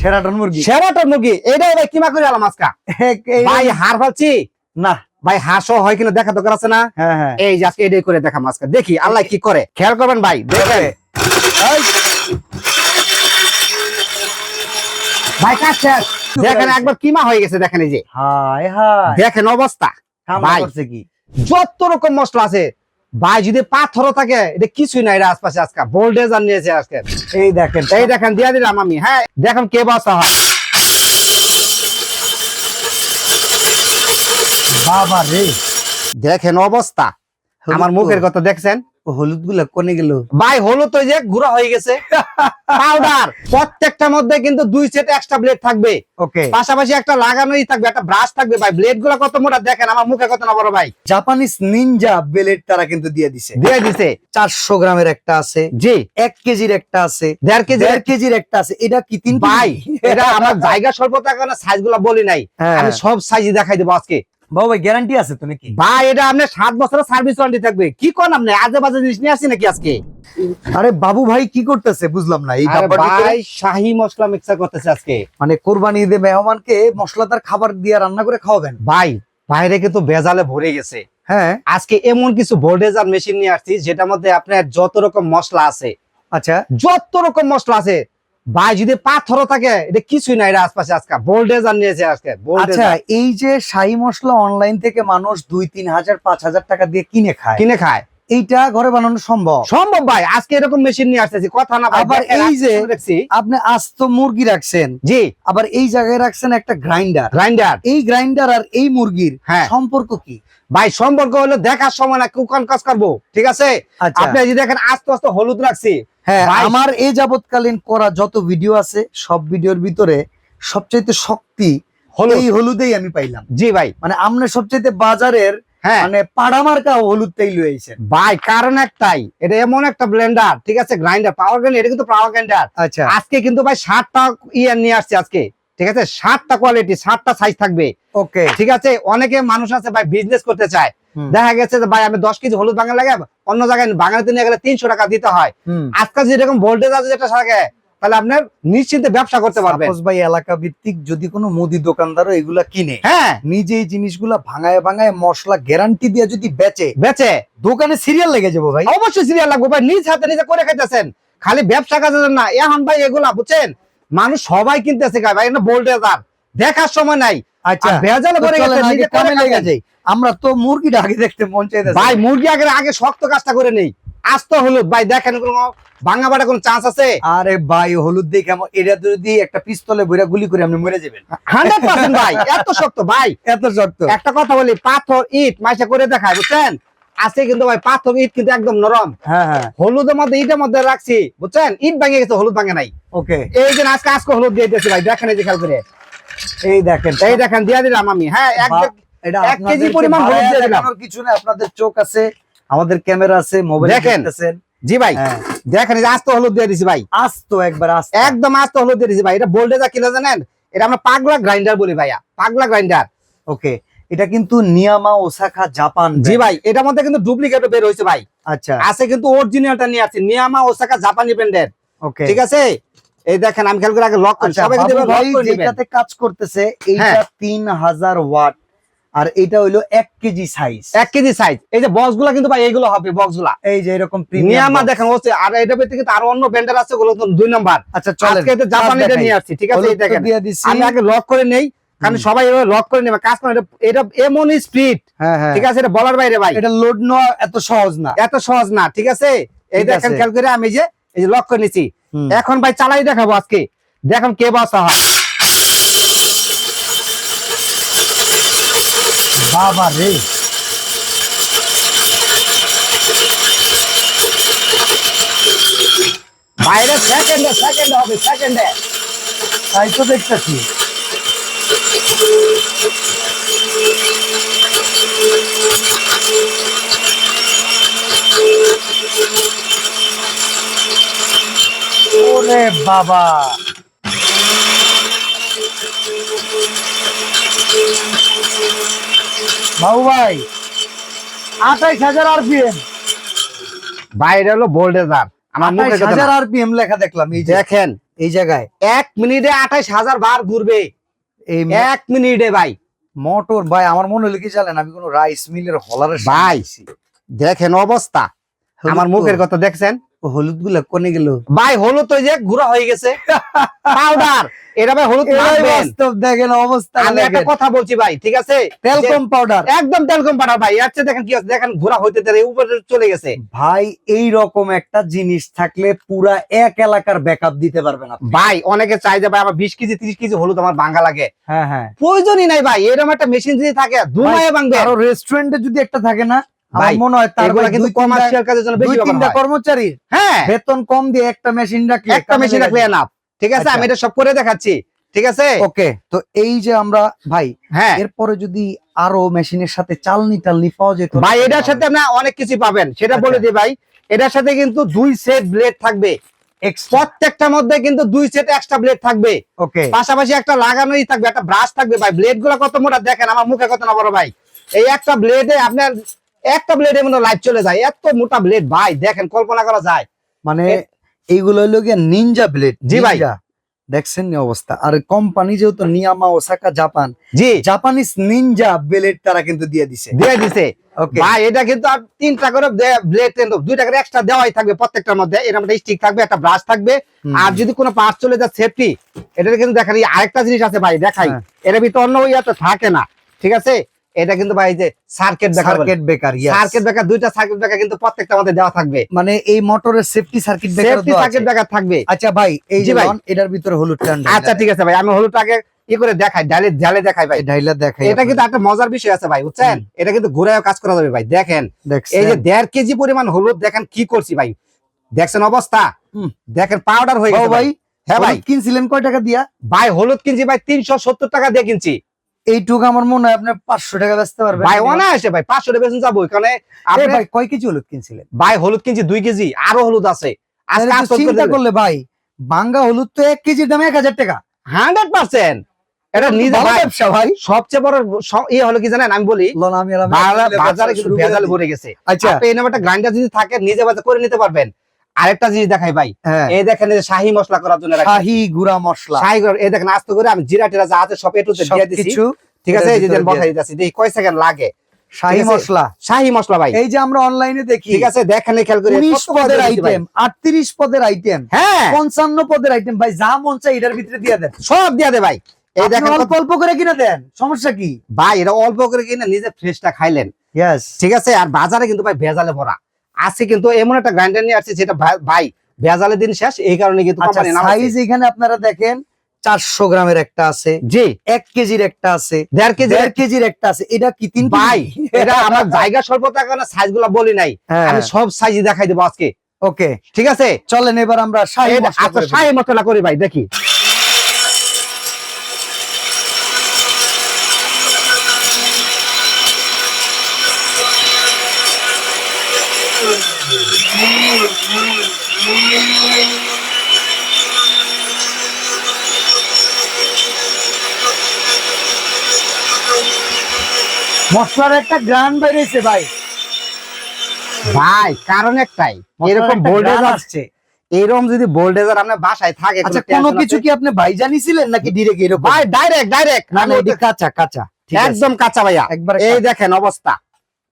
Sheraton মুরগি। মুরগি। ভাই কিমা করে আলাম আজকা? ভাই হার ফালছি? না। ভাই হাঁসও হয় কিনা দেখা দরকার আছে না? হ্যাঁ হ্যাঁ। এই যে আজকে এটাই করে আজকে। দেখি আল্লাহ কি করে। খেয়াল করবেন ভাই দেখেন। ভাই কাজ শেষ। দেখেন একবার কিমা হয়ে গেছে দেখেন এই যে। হায় হায়। দেখেন অবস্থা। ভাই। করছে কি? যত রকম মশলা আছে ভাই যদি পাথর থাকে এটা কিছুই নাই এর আশপাশে আজকে। বোল্ডেজার নিয়েছে আজকে। এই দেখেন এই দেখেন দিয়া দিলাম আমি হ্যাঁ? দেখেন কে বাসা হয়। বাবা রে। দেখেন অবস্থা। আমার মুখের কথা দেখছেন? হলুদগুলা কোনে গেল। ভাই হলুদ তো যে গুঁড়া হয়ে গেছে। পাউডার প্রত্যেকটার মধ্যে কিন্তু দুই সেট এক্সট্রা ব্লেড থাকবে। ওকে পাশাপাশি একটা লাগানোই থাকবে একটা ব্রাশ থাকবে ভাই। ব্লেডগুলো কত মোটা দেখেন আমার মুখে কত না বড় ভাই। জাপানিজ নিনজা ব্লেড তারা কিন্তু দিয়ে দিছে। দিয়ে দিছে। চারশো গ্রামের একটা আছে। জি। এক কেজির একটা আছে। দেড় কেজি দেড় কেজির একটা আছে। এটা কি তিন ভাই এটা আমার জায়গা স্বল্পতার কারণে সাইজগুলো বলি নাই। হ্যাঁ। আমি সব সাইজই দেখাই দেবো আজকে। বাবু ভাই গ্যারান্টি আছে তো নাকি? ভাই এটা আপনার সাত বছরের সার্ভিস ওয়ারেন্টি থাকবে। কি করেন আপনি? আজে বাজে জিনিস নিয়ে আসছি নাকি আজকে? আরে বাবু ভাই কি করতেছে? বুঝলাম না এই আরে ডাব্বাটি করে- ভাই শাহি মশলা মিক্সার করতেছে আজকে। মানে কোরবানি ঈদে মেহমানকে মশলাদার খাবার দিয়ে রান্না করে খাওয়াবেন। ভাই বাইরে কিন্তু বেজালে ভরে গেছে। হ্যাঁ। আজকে এমন কিছু ভোল্টেজার মেশিন নিয়ে আসছি যেটার মধ্যে আপনার যত রকম মশলা আছে আচ্ছা। যত রকম মশলা আছে ভাই যদি পাথর থাকে এটা কিছুই নাই আশপাশে আজকে। ভোল্টেজার নিয়েছে আজকে আচ্ছা এই যে শাহি মশলা অনলাইন থেকে মানুষ দুই তিন হাজার পাঁচ হাজার টাকা দিয়ে কিনে খায়। কিনে খায়। এইটা ঘরে বানানো সম্ভব। সম্ভব ভাই আজকে এরকম মেশিন নিয়ে আসতেছি কথা না আবার এই যে- দেখছি আপনি আস্ত মুরগি রাখছেন। জি। আবার এই জায়গায় রাখছেন একটা গ্রাইন্ডার গ্রাইন্ডার এই গ্রাইন্ডার আর এই মুরগির হ্যাঁ। সম্পর্ক কি? ভাই সম্পর্ক হলো দেখার সময় না কুকান কাজ করব ঠিক আছে? আচ্ছা। আপনি যদি দেখেন আস্তে আস্তে হলুদ রাখছি। হ্যাঁ আমার এই যাবৎকালীন করা যত ভিডিও আছে সব ভিডিওর ভিতরে সবচাইতে শক্তি হলুদ। এই হলুদেই আমি পাইলাম। জি ভাই। মানে আমরা সবচাইতে বাজারের মানে পাড়ামার্কা হলুদটাই লইছেন ভাই কারণ একটাই এটা এমন একটা ব্লেন্ডার ঠিক আছে? গ্রাইন্ডার পাওয়ার গ্রাইন্ডার এটা কিন্তু পাওয়ার গ্রাইন্ডার আচ্ছা। আজকে কিন্তু ভাই ষাটটা নিয়ে আসছে আজকে ঠিক আছে? ষাটটা কোয়ালিটি ষাটটা সাইজ থাকবে। ওকে ঠিক আছে? অনেকে মানুষ আছে ভাই বিজনেস করতে চায়। দেখা গেছে যে ভাই আমি দশ কেজি হলুদ বাঙালি লাগে অন্য জায়গায় বাঙালিতে নিয়ে গেলে তিনশো টাকা দিতে হয়। আজকাল যেরকম ভোল্টেজ আছে যেটা থাকে তাহলে আপনার নিশ্চিন্তে ব্যবসা করতে পারবেন। ভাই এলাকা ভিত্তিক যদি কোনো মুদি দোকানদারও এগুলা কিনে হ্যাঁ। নিজে এই জিনিসগুলা ভাঙায় ভাঙায় মশলা গ্যারান্টি দিয়ে যদি বেচে বেচে। দোকানে সিরিয়াল লেগে যাব ভাই। অবশ্যই সিরিয়াল লাগবে ভাই নিজ হাতে নিজে করে খাইতেছেন। খালি ব্যবসা কাজের না এখন ভাই এগুলা বুঝছেন? মানুষ সবাই কিনতেছে ভাই এটা ভোল্টেজার দেখার সময় নাই। আচ্ছা ভেজালে তো গেছে, নিজে কামে লেগে খাবেন। আমরা তো মুরগিটা আগে দেখতে মন চাইতেছে। ভাই মুরগি আগে আগে শক্ত কাজটা করে নেই। আস্ত হলুদ। ভাই দেখেন কোনো ভাঙা কোনো চান্স আছে? আরে ভাই হলুদ দিয়ে কেমন? এটা যদি একটা পিস্তলে বইরা গুলি করে আপনি মরে যাবেন। হান্ড্রেড পার্সেন্ট ভাই এত শক্ত ভাই। এত শক্ত। একটা কথা বলি পাথর ইট মাইসা করে দেখায় বুঝছেন? আছে কিন্তু ভাই পাথর ইট কিন্তু একদম নরম। হ্যাঁ হ্যাঁ। হলুদের মধ্যে ইটের মধ্যে রাখছি বুঝছেন? ইট ভাঙে গেছে হলুদ ভাঙে নাই। ওকে। এই যে আজকে আজকে হলুদ দিয়ে দিয়েছি ভাই দেখেন এই যে খেয়াল করে। এই দেখেন এই দেখেন দিয়ে দিলাম আমি। হ্যাঁ এক কেজি পরিমাণ হলুদ দিয়ে দিলাম। কিছু না আপনাদের চোখ আছে। আমাদের ক্যামেরা আছে মোবাইল দেখেন। জি ভাই হ্যাঁ। দেখেন যে আস্ত হলুদ দিয়ে দিছি ভাই। আস্ত একবার আস্ত। একদম আস্ত হলুদ দিয়ে দিছি ভাই। এটা বোল্ডে যা কিনা জানেন এটা আমরা পাগলা গ্রাইন্ডার বলি ভাইয়া। পাগলা গ্রাইন্ডার ওকে এটা কিন্তু নিয়ামা ওসাকা জাপান জি ভাই এটার মধ্যে কিন্তু ডুপ্লিকেট বের হয়েছে ভাই। আচ্ছা। আছে কিন্তু অরিজিনালটা নিয়ে আছে নিয়ামা ওসাকা জাপানি ব্র্যান্ডের ওকে। ঠিক আছে? এই দেখেন আমি খেয়াল করে আগে লক করি আচ্ছা সবাই কিন্তু লক ভাই করে কাজ করতেছে এইটা হ্যাঁ। তিন হাজার ওয়াট। আর এটা হইল এক কেজি সাইজ এক কেজি সাইজ এই যে বক্সগুলা কিন্তু ভাই এইগুলো হবে বক্সগুলা। এই যে এরকম প্রিমিয়াম দেখেন হচ্ছে আর এটা ভিতরে কিন্তু আরও অন্য ব্র্যান্ডের আছে ওগুলো তো দুই নাম্বার। আচ্ছা তো জাপানিটা নিয়ে আসছি ঠিক আছে? এই দেখেন। আমি আগে লক করে নেই কারণ সবাই এভাবে লক করে নেবে কাজ করে এটা- এমন স্পিড হ্যাঁ হ্যাঁ। ঠিক আছে? এটা বলার বাইরে ভাই। এটা লোড নেওয়া এত সহজ না। এত সহজ না ঠিক আছে? এই দেখেন। খেয়াল করে আমি যে এই যে লক করে নিছি। এখন ভাই চালাই দেখাবো আজকে। দেখুন কে বাসা হয়। বাবা রে বাইরে সেকেন্ডে সেকেন্ডে হবে সেকেন্ডে তাই তো দেখতেছি ওরে বাবা বাবু ভাই আঠাইশ হাজার আরপিএম। বাইরে হলো আমার মুখে আঠাইশ হাজার। আরপিএম লেখা দেখলাম এই দেখেন এই জায়গায় এক মিনিটে আঠাইশ হাজার বার ঘুরবে। এই এক মিনিটে ভাই। মোটর ভাই আমার মনে হলো কি জানেন আমি কোন রাইস মিলের হলারের ভাই। দেখেন অবস্থা। আমার মুখের কথা দেখছেন? হলুদগুলা কোনে গেল? ভাই হলুদ এই যে ঘুরা হয়ে গেছে। পাউডার। এটা ভাই হলুদ বাস্তব দেখেন অবস্থা আমি একটা কথা বলছি ভাই ঠিক আছে? Talcum powder. একদম তেলকম পাটা ভাই চেয়ে দেখেন কি হচ্ছে? দেখেন ঘোরা হইতে দেয় উপরে চলে গেছে। ভাই এই রকম একটা জিনিস থাকলে পুরা এক এলাকার ব্যাকআপ দিতে পারবে না ভাই অনেকে চাই যে ভাই আমার বিশ কেজি ত্রিশ কেজি হলুদ আমার ভাঙ্গা লাগে। হ্যাঁ হ্যাঁ। প্রয়োজনই নাই ভাই এরকম একটা মেশিন যদি থাকে ধুমায় ভাঙবে আরও রেস্টুরেন্টে যদি একটা থাকে না মনে হয় তার কিন্তু কমার্শিয়াল কাজের জন্য দুই তিনটা কর্মচারী। হ্যাঁ। বেতন কম দিয়ে একটা মেশিন রাখলে একটা মেশিন রাখলে এনাফ ঠিক আছে? আচ্ছা। আমি এটা সব করে দেখাচ্ছি। ঠিক আছে? ওকে। তো এই যে আমরা ভাই হ্যাঁ। এরপরে যদি আরও মেশিনের সাথে চালনি টালনি পাওয়া যেত ভাই এটার সাথে আপনি অনেক কিছু পাবেন। সেটা আচ্ছা। বলে দিই ভাই এটার সাথে কিন্তু দুই সেট ব্লেড থাকবে। প্রত্যেকটার মধ্যে কিন্তু দুই সেট এক্সট্রা ব্লেড থাকবে। ওকে। পাশাপাশি একটা লাগানোই থাকবে একটা ব্রাশ থাকবে ভাই। ব্লেডগুলো কত মোটা দেখেন আমার মুখে কত না বড় ভাই। এই একটা ব্লেডে আপনার একটা ব্লেডের মধ্যে লাইট চলে যায় এত মোটা ব্লেড ভাই দেখেন কল্পনা করা যায়। মানে এইগুলো হলো গিয়ে নিনজা ব্লেড জি ভাই। দেখছেন অবস্থা? আর কোম্পানি যেহেতু নিয়ামা ওসাকা জাপান জি। জাপানিজ নিনজা ব্লেড তারা কিন্তু দিয়ে দিছে। দিয়ে দিছে। ওকে ভাই এটা কিন্তু আর তিনটা করে ব্লেড কিন্তু দুইটা করে এক্সট্রা দেওয়াই থাকবে প্রত্যেকটার মধ্যে। এর মধ্যে স্টিক থাকবে একটা ব্রাশ থাকবে। আর যদি কোনো পার্ট চলে যায় সেফটি এটা কিন্তু দেখেন আরেকটা জিনিস আছে ভাই দেখাই। হ্যাঁ। এর ভিতরে অন্য থাকে না ঠিক আছে? এটা কিন্তু ভাই যে circuit breaker circuit breaker circuit breaker দুইটা সার্কিট ব্রেকার কিন্তু প্রত্যেকটা মধ্যে দেওয়া থাকবে। মানে এই মোটরের safety circuit breaker safety circuit breaker থাকবে। আচ্ছা ভাই এই যে ভাই। এটার ভিতরে হলুদ টান আচ্ছা ঠিক আছে ভাই আমি হলুদটাকে ই করে দেখাই দেখাই ভাই। দেখাই এটা কিন্তু একটা মজার বিষয় আছে ভাই বুঝছেন? এটা কিন্তু ঘুরেও কাজ করা যাবে ভাই দেখেন। এই যে দেড় কেজি পরিমাণ হলুদ দেখেন কি করছি ভাই। দেখছেন অবস্থা? দেখেন পাউডার হয়ে গেছে ভাই ভাই। হ্যাঁ ভাই। কিনছিলেন কয় টাকা দিয়া? ভাই হলুদ কিনছি ভাই তিনশো সত্তর টাকা দিয়ে কিনছি। এইটুকু আমার মনে হয় আপনি পাঁচশো টাকা বেচতে পারবেন। ভাই অনায়াসে ভাই পাঁচশো টাকা বেতন যাব এখানে। ভাই কয় কেজি হলুদ কিনছিলেন? ভাই হলুদ কিনছি দুই কেজি আরও হলুদ আছে। চিন্তা করলে ভাই বাঙ্গা হলুদ তো এক কেজির দাম এক হাজার টাকা। Hundred percent. এটা নিজে ভাই ব্যবসা ভাই। সবচেয়ে বড় স- ইয়ে হলো কি জানেন আমি বলি বাজার- কিন্তু ভেজাল ভরে গেছে। আচ্ছা। এই নামে একটা গ্রাইন্ডার যদি থাকে নিজে বাজার করে নিতে পারবেন। আরেকটা জিনিস দেখাই ভাই। হ্যাঁ। এই দেখেন যে শাহি মশলা করার জন্য। শাহি গুড়া মশলা। শাহি এই দেখেন আস্তে করে আমি জিরা টিরা যা আছে সব একটু দিয়ে দিছি। ঠিক আছে এই যে বসাই দিতেছি। দেখি কয় সেকেন্ড লাগে। শাহি মশলা। শাহি মশলা ভাই। এই যে আমরা অনলাইনে দেখি। ঠিক আছে দেখেন খেয়াল করে উনিশ কত করে পদের আইটেম আটত্রিশ পদের আইটেম হ্যাঁ। পঞ্চান্ন পদের আইটেম ভাই যা মন চাই এটার ভিতরে দিয়ে দেন। সব দিয়া দে ভাই। এই দেখেন অল্প অল্প করে কিনে দেন সমস্যা কি? ভাই এটা অল্প করে কিনে নিজে ফ্রেশটা খাইলেন। ঠিক আছে আর বাজারে কিন্তু ভাই ভেজালে ভরা। আজকে কিন্তু এমন একটা গ্রাইন্ডার নিয়ে আসছে যেটা ভাই- ভাই ভেজালে দিন শেষ এই কারণে কিন্তু আচ্ছা সাইজ এখানে আপনারা দেখেন চারশো গ্রামের একটা আছে জি। এক কেজির একটা আছে দেড় কেজি দেড় কেজির একটা আছে এটা কি তিন ভাই এটা আমার জায়গা স্বল্পতার কারণে সাইজগুলা বলি নাই। হ্যাঁ। আমি সব সাইজ দেখাই দেবো আজকে। ওকে ঠিক আছে? চলেন এবার আমরা মশলা আচ্ছা। শাহি মশলা করি ভাই দেখি। মশলার একটা গ্রান বেরিয়েছে ভাই। ভাই কারণ একটাই এরকম বোল্ডেজ আসছে। এরকম যদি বোল্ডেজার আপনার বাসায় থাকে আচ্ছা কোনো কিছু কি আপনি ভাই জানিছিলেন নাকি ডিরেক্ট এরকম? ভাই ডাইরেক্ট ডাইরেক্ট মানে এটি কাঁচা কাঁচা। একদম কাঁচা ভাইয়া। একবার এই দেখেন অবস্থা।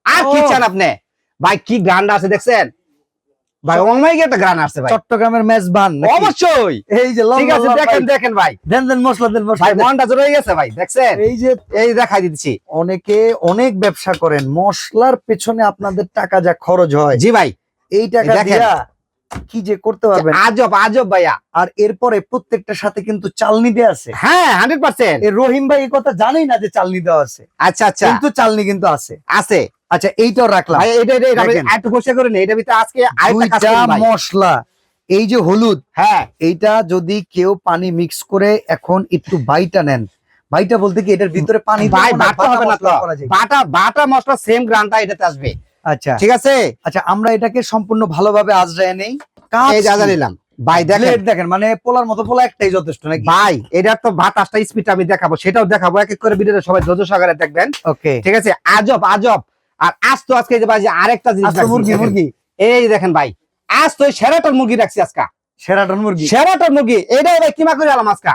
আর কি চান আপনি? ভাই কি গ্রান্ড আছে দেখছেন? ভাই অনলাইনে একটা আছে ভাই। চট্টগ্রামের মেজবান অবশ্যই। এই যে ঠিক আছে দেখেন দেখেন ভাই। দেন দেন মশলা দেন মশলা ভাই মনটা জড়ে গেছে ভাই দেখছেন? এই যে এই দেখাই দিচ্ছি। অনেকে অনেক ব্যবসা করেন মশলার পেছনে আপনাদের টাকা যা খরচ হয়। জি ভাই। এই টাকা। দিয়া কি যে করতে পারবেন। আজব আজব ভাইয়া। আর এরপরে প্রত্যেকটার সাথে কিন্তু চালনি দেওয়া আছে। হ্যাঁ হান্ড্রেড পার্সেন্ট রহিম ভাই এই কথা জানেই না যে চালনি দেওয়া আছে। আচ্ছা আচ্ছা। কিন্তু চালনি কিন্তু আছে। আছে। আচ্ছা এইটাও রাখলাম। এটা এটা- এটা একটু বসে করে নেই। এটা ভিতরে আজকে আরেকটা। মশলা। এই যে হলুদ হ্যাঁ। এইটা যদি কেউ পানি মিক্স করে এখন একটু বাইটা নেন। বাইটা বলতে কি এটার ভিতরে পানি বাটা। বাটা বাটা মশলা সেম গ্রানটা এটাতে আসবে। আচ্ছা। ঠিক আছে? আচ্ছা আমরা এটাকে সম্পূর্ণ ভালোভাবে আজরায় নেই। কাজ যা নিলাম। ভাই দেখেন। দেখেন মানে পোলার মতো পোলা একটাই যথেষ্ট নাকি? ভাই এটার তো বাতাসটা স্পিড আমি দেখাবো সেটাও দেখাবো। এক এক করে ভিডিওতে সবাই ধৈর্য সহকারে দেখবেন। ওকে ঠিক আছে? আজব আজব। আর আজ তো আজকে যে আরেকটা জিনিস মুরগি মুরগি? এই দেখেন ভাই আজ তো সেরাটার মুরগি রাখছি আজকে। সেরাটন মুরগি? সেরাটন মুরগি এটাই ভাই কিমা করে আলাম আজকা?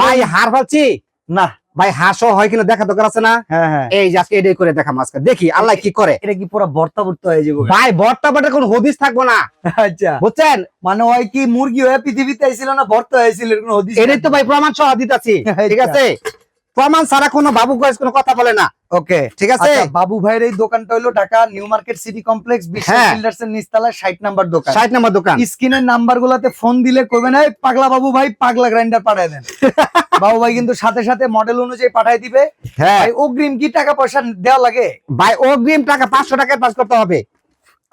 ভাই হার ফালছি? না। ভাই হাঁসও হয় কিনা দেখা দরকার আছে না? হ্যাঁ হ্যাঁ। এই যে আজকে এটাই করে দেখা আজকে। দেখি আল্লাহ কি করে? এটা কি পুরো ভর্তা ভর্তা হয়ে যাবে? ভাই বর্তা বাটে কোন হদিস থাকব না। আচ্ছা। বুঝছেন? মানে ওই কি মুরগি হয়ে পৃথিবীতে আইছিল না ভর্তা হয়েছিল কোনো হদিস এটাই তো ভাই প্রমাণ সহ দিতেছি। ঠিক আচ্ছা। আছে? প্রমাণ ছাড়া কোনো বাবু কয়েস কোনো কথা বলে না। ওকে ঠিক আছে? আচ্ছা বাবু ভাইয়ের এই দোকানটা হলো Dhaka new market city complex হ্যাঁ। বিল্ডার্স এর নিচতলায় 60 নাম্বার দোকান। ষাট নম্বর দোকান। স্ক্রিনের নাম্বার গুলাতে ফোন দিলে কইবেন না পাগলা বাবু ভাই পাগলা গ্রাইন্ডার পাঠায় দেন। বাবু ভাই কিন্তু সাথে সাথে মডেল অনুযায়ী পাঠায় দিবে। হ্যাঁ। ভাই অগ্রিম কি টাকা পয়সা দেওয়া লাগে? ভাই অগ্রিম টাকা পাঁচশো টাকায় পাস করতে হবে।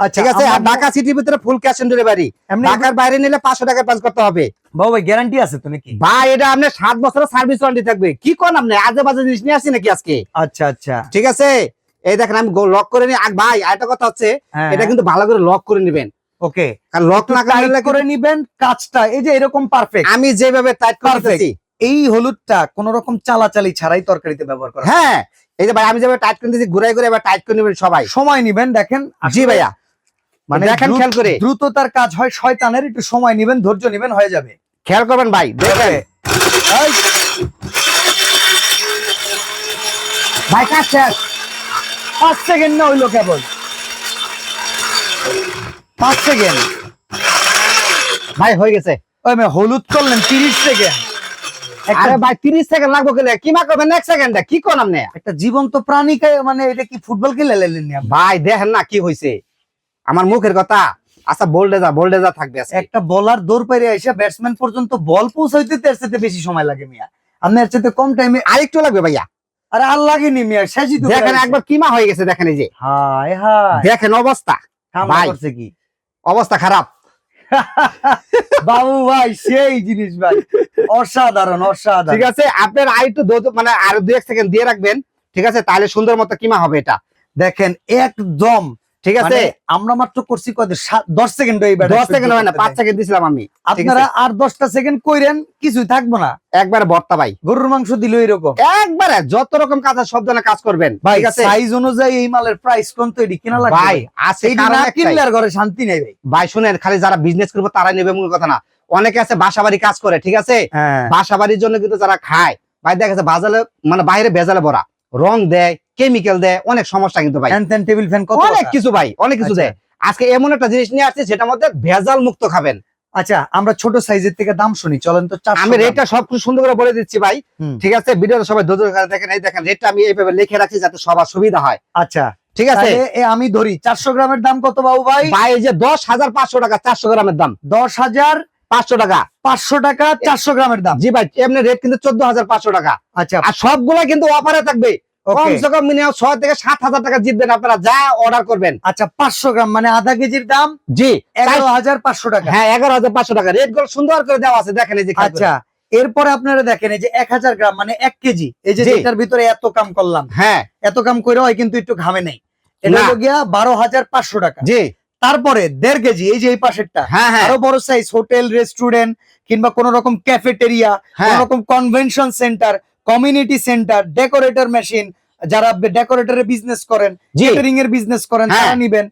ঠিক আছে আর আমরা- ঢাকা সিটির ভিতরে ফুল ক্যাশ অন ডেলিভারি ঢাকার বাইরে নিলে পাঁচশো টাকা পাস করতে হবে। বাবু গ্যারান্টি আছে তো নাকি? ভাই এটা আপনার সাত বছরের সার্ভিস ওয়ারেন্টি থাকবে। কি কোন আপনি আজে বাজে জিনিস নিয়ে আসছি নাকি আজকে? আচ্ছা আচ্ছা। ঠিক আছে? এই দেখেন আমি লক করে নি আর ভাই আরেকটা কথা হচ্ছে হ্যাঁ এটা কিন্তু ভালো করে লক করে নিবেন। ওকে কারণ লক না করে নিবেন কাজটা এই যে এরকম পারফেক্ট আমি যেভাবে টাইট. করতেছি এই হলুদটা কোন রকম চালাচালি ছাড়াই তরকারিতে ব্যবহার করা হ্যাঁ। এই যে ভাই আমি যেভাবে টাইট করে দিয়েছি ঘুরাই ঘুরে এবার টাইট করে নেবেন সবাই। সময় নিবেন দেখেন। জি ভাইয়া। মানে দেখেন খেয়াল করে। দ্রুততার কাজ হয় শয়তানের একটু সময় নিবেন ধৈর্য নিবেন হয়ে যাবে। খেয়াল করবেন ভাই দেখেন। ভাই কাজ শেষ। পাঁচ সেকেন্ড না হইল কেবল। পাঁচ সেকেন্ড। ভাই হয়ে গেছে। ওই মেয়ে হলুদ করলেন তিরিশ সেকেন্ড। আরে ভাই তিরিশ সেকেন্ড লাগবে কেলে কি মা করবেন? এক সেকেন্ড কি কোন আপনি একটা জীবন্ত প্রাণীকে মানে এটা কি ফুটবল খেলে লেলেন ভাই দেখেন না কি হয়েছে আমার মুখের কথা। আচ্ছা বোল্ডেজা বোল্ডেজা থাকবে একটা বলার দৌড় পাইরে এসে ব্যাটসম্যান পর্যন্ত বল পৌঁছাইতে তো এর চাইতে বেশি সময় লাগে মিয়া। আপনি এর চাইতে কম টাইমে আরেকটু লাগবে ভাইয়া। আরে আর লাগেনি মিয়া শেষই তো দেখেন একবার কিমা হয়ে গেছে দেখেন এই যে। হায় হায়। দেখেন অবস্থা। ভাই। করছে কি? অবস্থা খারাপ। বাবু ভাই সেই জিনিস ভাই। অসাধারণ অসাধারণ। ঠিক আছে আপনার আর একটু ধৈর্য- মানে আর দু এক সেকেন্ড দিয়ে রাখবেন। ঠিক আছে তাহলে সুন্দর মতো কিমা হবে এটা। দেখেন একদম ঠিক আছে? মানে আমরা মাত্র করছি কত দশ সেকেন্ড দশ সেকেন্ড হয় না পাঁচ সেকেন্ড দিছিলাম আমি। আপনারা আর দশটা সেকেন্ড কইরেন কিছুই থাকব না। একবার ভর্তা ভাই। গরুর মাংস দিল এরকম একবারে যত রকম আছে সব ধরনের কাজ করবেন। ভাই সাইজ অনুযায়ী এই মালের প্রাইস কোন তো এটি কিনা লাগবে ভাই আছে না কিনলে ঘরে শান্তি নেই ভাই। ভাই শুনেন খালি যারা বিজনেস করব তারাই নেবে মূল কথা না। অনেকে আছে বাসা বাড়ি কাজ করে ঠিক আছে? হ্যাঁ। বাসা বাড়ির জন্য কিন্তু যারা খায় ভাই দেখা যাচ্ছে বাজারে মানে বাইরে ভেজালে ভরা রং দেয় কেমিক্যাল দেয় অনেক সমস্যা কিন্তু ভাই। ফ্যান ফ্যান টেবিল ফ্যান কত অনেক কিছু ভাই অনেক কিছু আচ্ছা। দেয়। আজকে এমন একটা জিনিস নিয়ে আসছে সেটার মধ্যে ভেজাল মুক্ত খাবেন। আচ্ছা আমরা ছোট সাইজের থেকে দাম শুনি চলেন তো আমি রেটটা সব কিছু সুন্দর করে বলে দিচ্ছি ভাই। ঠিক আছে ভিডিওটা সবাই ধৈর্য সহকারে দেখেন এই দেখেন রেটটা আমি এইভাবে লিখে রাখছি যাতে সবার সুবিধা হয়। আচ্ছা। ঠিক আছে? আমি ধরি চারশো গ্রামের দাম কত বাবু ভাই? ভাই এই যে দশ হাজার পাঁচশো টাকা চারশো গ্রামের দাম। দশ হাজার পাঁচশো টাকা। পাঁচশো টাকা চারশো গ্রামের দাম। জি ভাই এমনি রেট কিন্তু চোদ্দ হাজার পাঁচশো টাকা। আচ্ছা। আর সবগুলা কিন্তু অফারে থাকবে। কমসে কম মিনিমাম ছয় থেকে সাত হাজার টাকা জিতবেন আপনারা যা অর্ডার করবেন। আচ্ছা পাঁচশো গ্রাম মানে আধা কেজির দাম জি এগারো হাজার পাঁচশো টাকা। হ্যাঁ এগারো হাজার পাঁচশো টাকা। রেটগুলো সুন্দর করে দেওয়া আছে দেখেন এই যে আচ্ছা এরপরে আপনারা দেখেন এই যে এক হাজার গ্রাম মানে এক কেজি এই যে এটার ভিতরে এত কাম করলাম। হ্যাঁ। এত কাম করে হয় কিন্তু একটু ঘামে নেই। এটা গিয়া বারো হাজার পাঁচশো টাকা। জি। তারপরে দেড় কেজি এই যে এই পাশেরটা হ্যাঁ হ্যাঁ। আরও বড় সাইজ হোটেল রেস্টুরেন্ট কিংবা কোন রকম ক্যাফেটেরিয়া কোন রকম convention centre community centre decorator machine যারা ডেকোরেটরের বিজনেস করেন কেটারিং এর বিজনেস করেন হ্যাঁ। তারা নিবেন।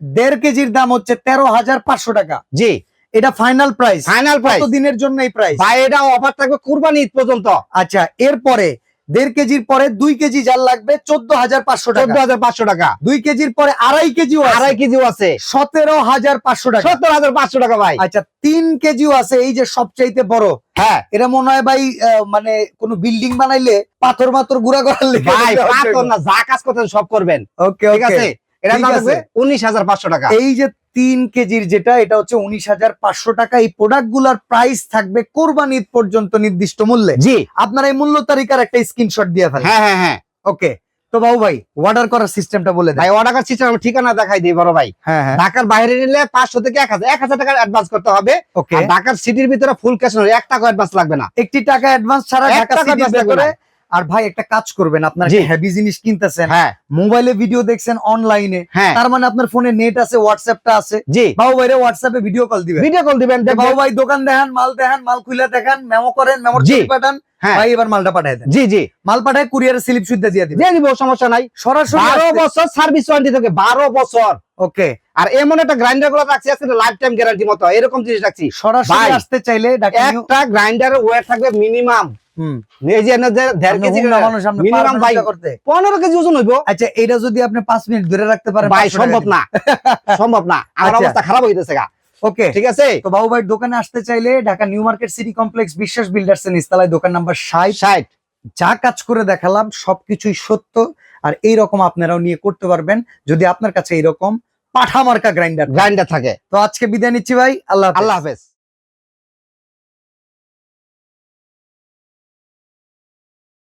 দেড় কেজির দাম হচ্ছে তেরো হাজার পাঁচশো টাকা। জি। এটা ফাইনাল প্রাইস ফাইনাল প্রাইস দিনের জন্য এই প্রাইস ভাই এটা অফার থাকবে কুরবানি ঈদ পর্যন্ত। আচ্ছা এরপরে দেড় কেজির পরে দুই কেজি জাল লাগবে চোদ্দ হাজার পাঁচশো চোদ্দ টাকা হাজার পাঁচশো টাকা। দুই কেজির পরে আড়াই কেজিও আড়াই কেজিও আছে। সতেরো হাজার পাঁচশো টাকা। সতেরো হাজার পাঁচশো টাকা ভাই। আচ্ছা তিন কেজিও আছে এই যে সবচাইতে বড়। হ্যাঁ। এটা মনে হয় ভাই মানে কোন বিল্ডিং বানাইলে পাথর মাথর গুড়া করার লেগে ভাই পাথর না যা কাজ করতেন সব করবেন। ওকে ঠিক আছে? এটা উনিশ হাজার পাঁচশো টাকা। এই যে তিন কেজির যেটা এটা হচ্ছে উনিশ হাজার পাঁচশো টাকা। এই প্রোডাক্টগুলার প্রাইস থাকবে কোরবানি ঈদ পর্যন্ত নির্দিষ্ট মূল্যে। জি। আপনার এই মূল্য তালিকার একটা স্ক্রিনশট দিয়ে ফেলেন। হ্যাঁ হ্যাঁ হ্যাঁ। ওকে তো বাবু ভাই অর্ডার করার সিস্টেমটা বলে ভাই অর্ডার কার্ড সিস্টেম ঠিকানা দেখাই দিই বড় ভাই। হ্যাঁ হ্যাঁ। ঢাকার বাইরে নিলে পাঁচশো থেকে এক হাজার এক হাজার টাকা অ্যাডভান্স করতে হবে। ঢাকার সিটির ভিতরে ফুল ক্যাশ এক টাকা অ্যাডভান্স লাগবে না। একটি টাকা অ্যাডভান্স ছাড়া ঢাকা সিটির ভেতরে আর ভাই একটা কাজ করবেন আপনার। হেভি জিনিস কিনতেছেন? হ্যাঁ। মোবাইলে ভিডিও দেখছেন অনলাইনে হ্যাঁ। তার মানে আপনার ফোনে নেট আছে হোয়াটসঅ্যাপটা আছে। জি। বাবু ভাইরে হোয়াটসঅ্যাপে ভিডিও কল দিবেন। ভিডিও কল দিবেন বাবু ভাই দোকান দেখান মাল দেখান মাল খুলে দেখান মেমো করেন মেমো পাঠান হ্যাঁ। ভাই এবার মালটা পাঠায় দেন। জি জি। মাল পাঠায় কুরিয়ারের স্লিপ সুদ্ধা দিয়ে দিবেন। দিয়ে দিব সমস্যা নাই। সরাসরি বছর সার্ভিস ওয়ারেন্টি থাকে বারো বছর। ওকে। আর এমন একটা গ্রাইন্ডারগুলো রাখছি লাইফ টাইম গ্যারান্টি মতো এরকম জিনিস রাখছি। সরাসরি আসতে চাইলে একটা গ্রাইন্ডারের ওয়েট থাকবে মিনিমাম এই যে কেজি মিনিমাম ভাই কেজি ওজন হইব। আচ্ছা এটা যদি আপনি পাঁচ মিনিট ধরে রাখতে পারেন ভাই সম্ভব না। সম্ভব না। আমার আচ্ছা। অবস্থা খারাপ হইতেছে গা। ওকে। ঠিক আছে? তো বাবু ভাই দোকানে আসতে চাইলে Dhaka new market city complex Biswas builders এর নিস্তালায় দোকান নাম্বার যা কাজ করে দেখালাম সবকিছুই সত্য। আর এই রকম আপনারাও নিয়ে করতে পারবেন। যদি আপনার কাছে এইরকম পাঠা মার্কা গ্রাইন্ডার গ্রাইন্ডার থাকে। তো আজকে বিদায় নিচ্ছি ভাই আল্লাহ আল্লাহ হাফেজ।